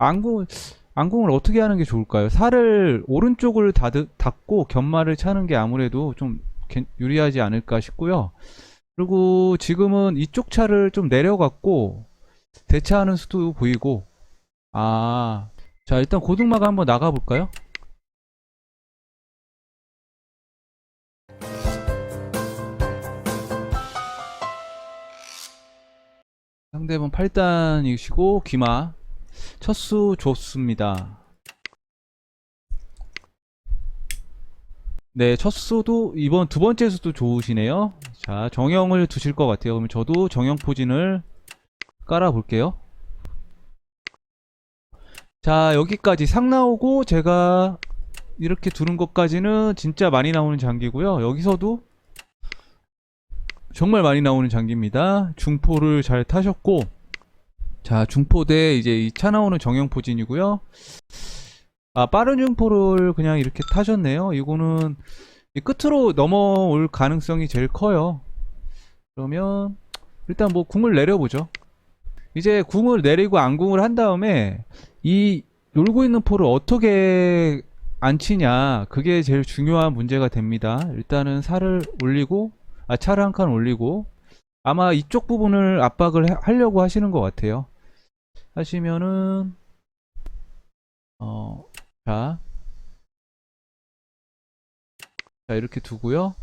안궁, 안궁을 어떻게 하는 게 좋을까요? 살을 오른쪽을 닫, 닫고 견마를 차는 게 아무래도 좀 괜- 유리하지 않을까 싶고요. 그리고 지금은 이쪽 차를 좀 내려갔고 대차하는 수도 보이고 아, 자 일단 고등마가 한번 나가볼까요? 상대분 8단이시고 귀마 첫수 좋습니다. 네, 첫 수도 이번 두 번째 수도 좋으시네요. 자, 정형을 두실 것 같아요. 그러면 저도 정형 포진을 깔아 볼게요. 자, 여기까지 상 나오고 제가 이렇게 두는 것까지는 진짜 많이 나오는 장기고요. 여기서도 정말 많이 나오는 장기입니다. 중포를 잘 타셨고 자, 중포대 이제 이 차 나오는 정형 포진이고요. 아, 빠른 중포를 그냥 이렇게 타셨네요. 이거는 이 끝으로 넘어올 가능성이 제일 커요. 그러면 일단 뭐 궁을 내려보죠. 이제 궁을 내리고 안궁을 한 다음에 이 놀고 있는 포를 어떻게 안 치냐 그게 제일 중요한 문제가 됩니다. 일단은 살을 올리고 아 차를 한 칸 올리고 아마 이쪽 부분을 압박을 해- 하려고 하시는 것 같아요. 하시면은 어, 자, 자 이렇게 두고요.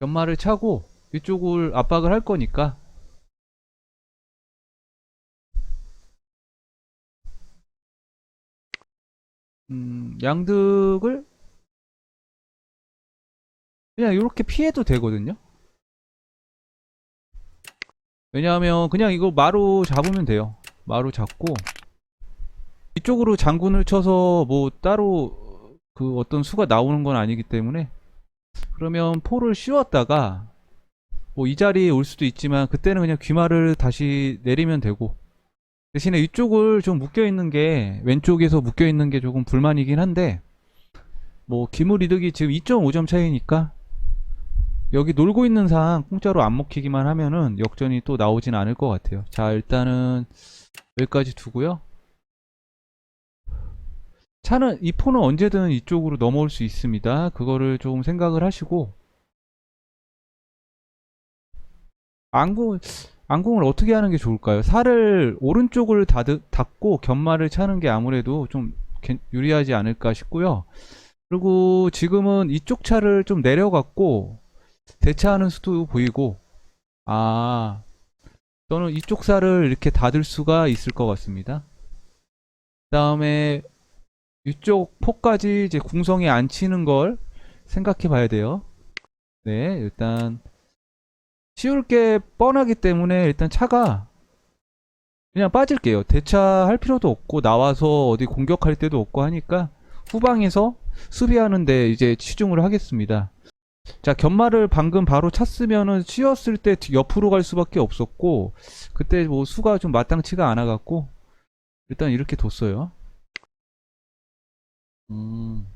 연마를 차고 이쪽을 압박을 할 거니까 음, 양득을 그냥 이렇게 피해도 되거든요. 왜냐하면 그냥 이거 마루 잡으면 돼요. 마루 잡고 이쪽으로 장군을 쳐서 뭐 따로 그 어떤 수가 나오는 건 아니기 때문에 그러면 포를 씌웠다가 뭐 이 자리에 올 수도 있지만 그때는 그냥 귀마를 다시 내리면 되고 대신에 이쪽을 좀 묶여 있는 게 왼쪽에서 묶여 있는 게 조금 불만이긴 한데 뭐 기물 이득이 지금 2.5점 차이니까 여기 놀고 있는 상 공짜로 안 먹히기만 하면은 역전이 또 나오진 않을 것 같아요. 자 일단은 여기까지 두고요. 차는 이 포는 언제든 이쪽으로 넘어올 수 있습니다. 그거를 조금 생각을 하시고 안궁 안궁을 어떻게 하는 게 좋을까요? 살을 오른쪽을 닫, 닫고 견마를 차는 게 아무래도 좀 괜- 유리하지 않을까 싶고요. 그리고 지금은 이쪽 차를 좀 내려갔고 대차하는 수도 보이고 아 저는 이쪽 살을 이렇게 닫을 수가 있을 것 같습니다. 그 다음에 이쪽 포까지 이제 궁성에 안 치는 걸 생각해 봐야 돼요. 네, 일단 치울 게 뻔하기 때문에 일단 차가 그냥 빠질게요. 대차할 필요도 없고 나와서 어디 공격할 때도 없고 하니까 후방에서 수비하는데 이제 치중을 하겠습니다. 자, 견마를 방금 바로 찼으면은 치웠을 때 뒤- 옆으로 갈 수밖에 없었고 그때 뭐 수가 좀 마땅치가 않아 갖고 일단 이렇게 뒀어요. 음.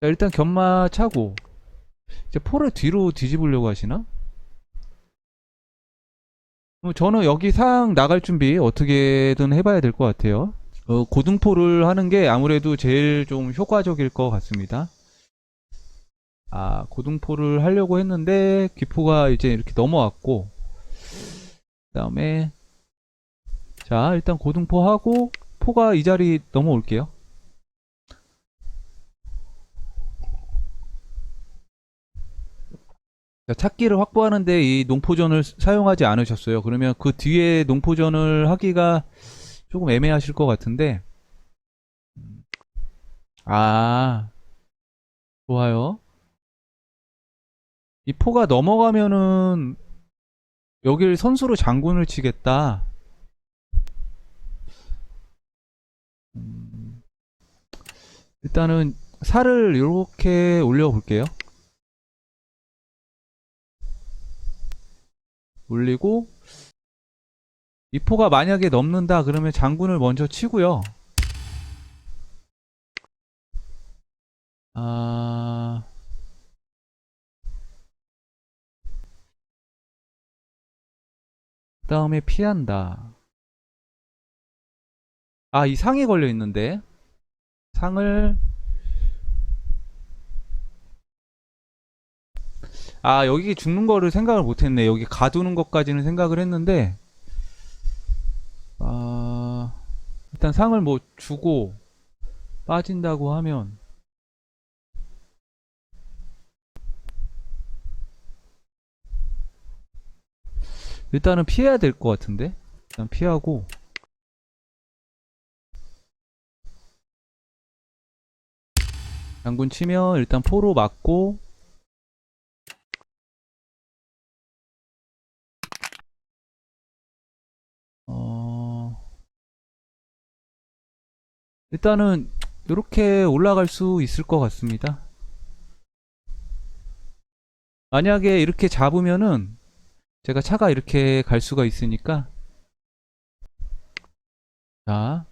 자, 일단 견마 차고 이제 포를 뒤로 뒤집으려고 하시나? 어, 저는 여기 상 나갈 준비 어떻게든 해봐야 될 것 같아요. 어, 고등포를 하는 게 아무래도 제일 좀 효과적일 것 같습니다. 아, 고등포를 하려고 했는데 귀포가 이제 이렇게 넘어왔고 그 다음에 자 일단 고등포 하고 포가 이 자리 넘어올게요. 자, 찾기를 확보하는데 이 농포전을 사용하지 않으셨어요. 그러면 그 뒤에 농포전을 하기가 조금 애매하실 것 같은데 음. 아 좋아요. 이 포가 넘어가면은 여길 선수로 장군을 치겠다. 음, 일단은 살을 이렇게 올려볼게요. 올리고 이 포가 만약에 넘는다 그러면 장군을 먼저 치고요. 아 다음에 피한다. 아, 이 상이 걸려 있는데. 상을 아, 여기 죽는 거를 생각을 못 했네. 여기 가두는 것까지는 생각을 했는데 아, 일단 상을 뭐 주고 빠진다고 하면 일단은 피해야 될 것 같은데? 일단 피하고. 장군 치면 일단 포로 맞고. 어. 일단은 이렇게 올라갈 수 있을 것 같습니다. 만약에 이렇게 잡으면은 제가 차가 이렇게 갈 수가 있으니까 자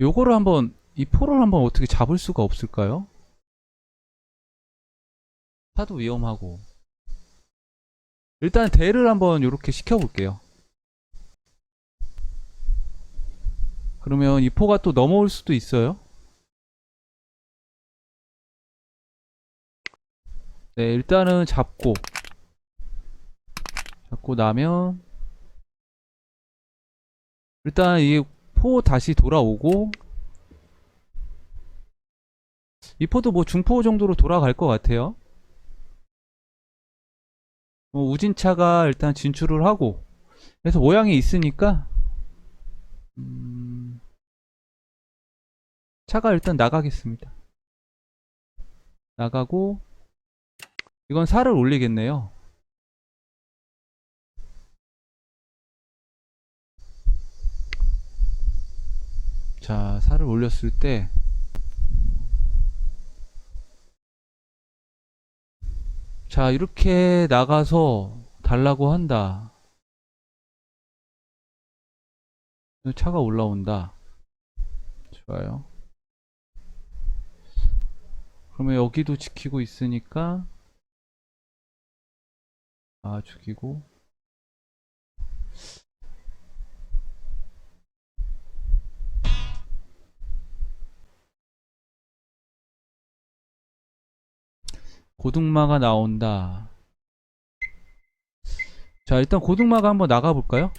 요거를 한번 이 포를 한번 어떻게 잡을 수가 없을까요? 차도 위험하고 일단 대를 한번 이렇게 시켜볼게요. 그러면 이 포가 또 넘어올 수도 있어요. 네, 일단은 잡고 잡고 나면 일단 이 포 다시 돌아오고 이 포도 뭐 중포 정도로 돌아갈 것 같아요. 어, 우진차가 일단 진출을 하고 그래서 모양이 있으니까 음, 차가 일단 나가겠습니다. 나가고 이건 살을 올리겠네요. 자, 살을 올렸을 때 자, 이렇게 나가서 달라고 한다. 차가 올라온다. 좋아요. 그러면 여기도 지키고 있으니까 아, 죽이고 고등마가 나온다. 자, 일단 고등마가 한번 나가볼까요?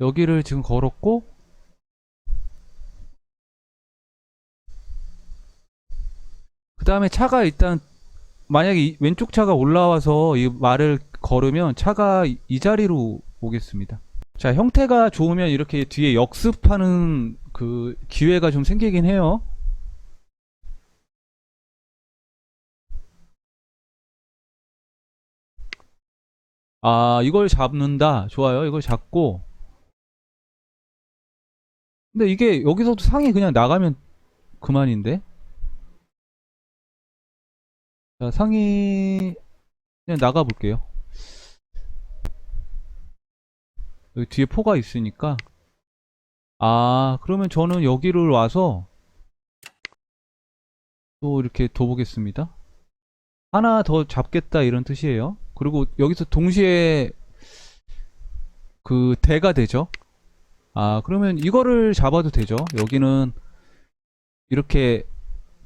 여기를 지금 걸었고, 그 다음에 차가 일단, 만약에 이- 왼쪽 차가 올라와서 이 말을 걸으면 차가 이, 이 자리로 오겠습니다. 자, 형태가 좋으면 이렇게 뒤에 역습하는 그 기회가 좀 생기긴 해요. 아, 이걸 잡는다. 좋아요. 이걸 잡고. 근데 이게 여기서도 상이 그냥 나가면 그만인데? 자, 상이 그냥 나가 볼게요. 여기 뒤에 포가 있으니까. 아, 그러면 저는 여기를 와서 또 이렇게 둬보겠습니다. 하나 더 잡겠다 이런 뜻이에요. 그리고 여기서 동시에 그 대가 되죠. 아, 그러면 이거를 잡아도 되죠. 여기는 이렇게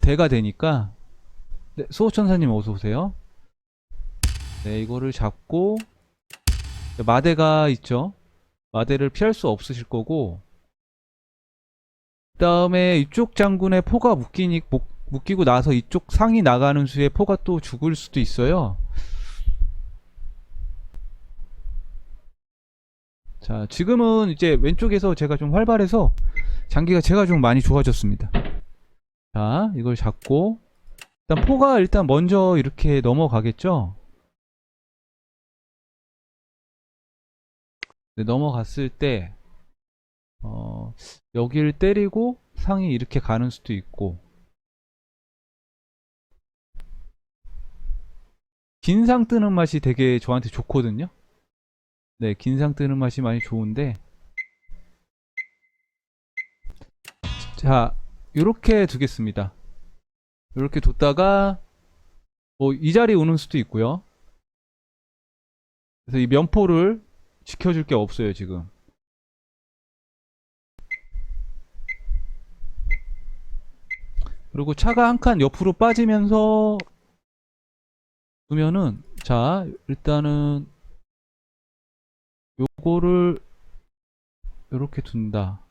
대가 되니까 네, 수호천사님 어서 오세요. 네, 이거를 잡고 마대가 있죠. 마대를 피할 수 없으실 거고 그 다음에 이쪽 장군의 포가 묶이니, 묶, 묶이고 나서 이쪽 상이 나가는 수에 포가 또 죽을 수도 있어요. 자, 지금은 이제 왼쪽에서 제가 좀 활발해서 장기가 제가 좀 많이 좋아졌습니다. 자, 이걸 잡고 일단 포가 일단 먼저 이렇게 넘어가겠죠? 네, 넘어갔을 때 어, 여기를 때리고 상이 이렇게 가는 수도 있고 긴 상 뜨는 맛이 되게 저한테 좋거든요. 네, 긴 상 뜨는 맛이 많이 좋은데 자, 이렇게 두겠습니다. 이렇게 뒀다가 뭐 이 자리에 오는 수도 있고요. 그래서 이 면포를 지켜줄 게 없어요 지금. 그리고 차가 한 칸 옆으로 빠지면서 두면은 자 일단은 요거를 요렇게 둔다.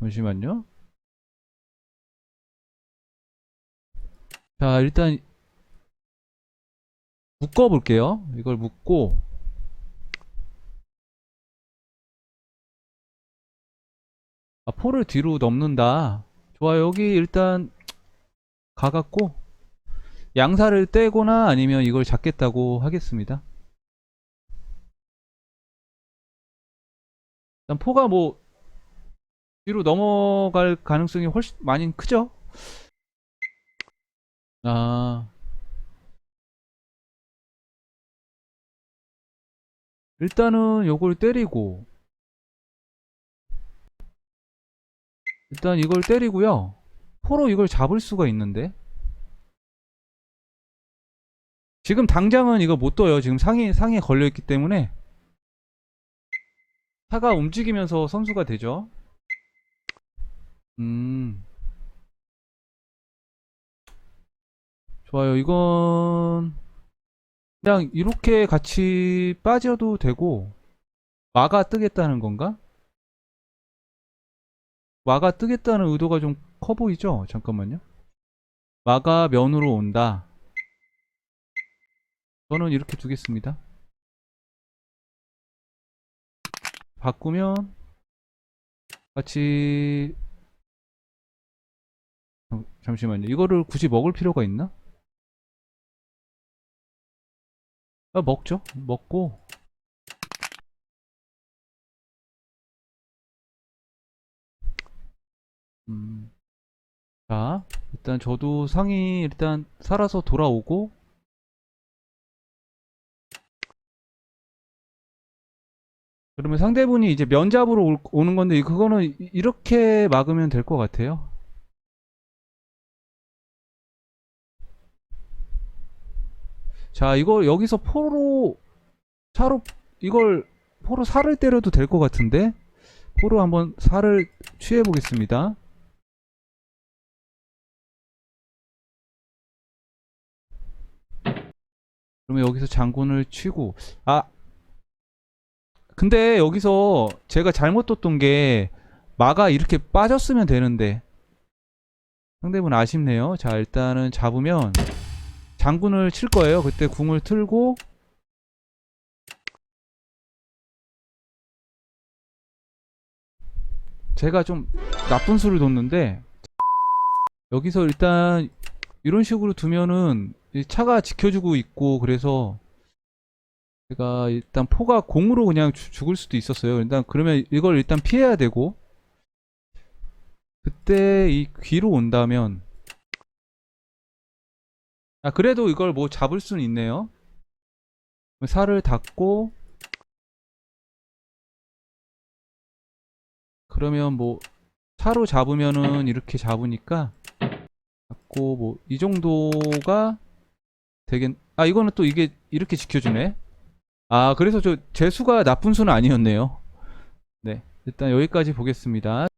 잠시만요. 자, 일단 묶어 볼게요. 이걸 묶고 아, 포를 뒤로 넘는다. 좋아, 여기 일단 가갖고 양사를 떼거나 아니면 이걸 잡겠다고 하겠습니다. 일단 포가 뭐 뒤로 넘어갈 가능성이 훨씬 많이 크죠? 아. 일단은 요걸 때리고 일단 이걸 때리고요. 포로 이걸 잡을 수가 있는데 지금 당장은 이거 못 떠요. 지금 상에 상에 걸려 있기 때문에 차가 움직이면서 선수가 되죠. 음. 좋아요. 이건 그냥 이렇게 같이 빠져도 되고 마가 뜨겠다는 건가? 마가 뜨겠다는 의도가 좀 커 보이죠? 잠깐만요. 마가 면으로 온다. 저는 이렇게 두겠습니다. 바꾸면 같이 잠- 잠시만요. 이거를 굳이 먹을 필요가 있나? 아, 먹죠. 먹고 음. 자, 일단 저도 상이 일단 살아서 돌아오고 그러면 상대분이 이제 면잡으로 올- 오는 건데 그거는 이- 이렇게 막으면 될 것 같아요. 자, 이거 여기서 포로 차로 이걸 포로 살을 때려도 될 것 같은데 포로 한번 살을 취해 보겠습니다. 그러면 여기서 장군을 치고 아 근데 여기서 제가 잘못 뒀던 게 마가 이렇게 빠졌으면 되는데 상대분 아쉽네요. 자 일단은 잡으면 장군을 칠 거예요. 그때 궁을 틀고 제가 좀 나쁜 수를 뒀는데 여기서 일단 이런 식으로 두면은 이 차가 지켜주고 있고 그래서 제가 일단 포가 공으로 그냥 죽- 죽을 수도 있었어요. 일단 그러면 이걸 일단 피해야 되고 그때 이 귀로 온다면 아 그래도 이걸 뭐 잡을 수는 있네요. 살을 닫고. 그러면 뭐 차로 잡으면은 이렇게 잡으니까 잡고 뭐 이 정도가 되겠 아 이거는 또 이게 이렇게 지켜주네. 아 그래서 저제 수가 나쁜 수는 아니었네요. 네 일단 여기까지 보겠습니다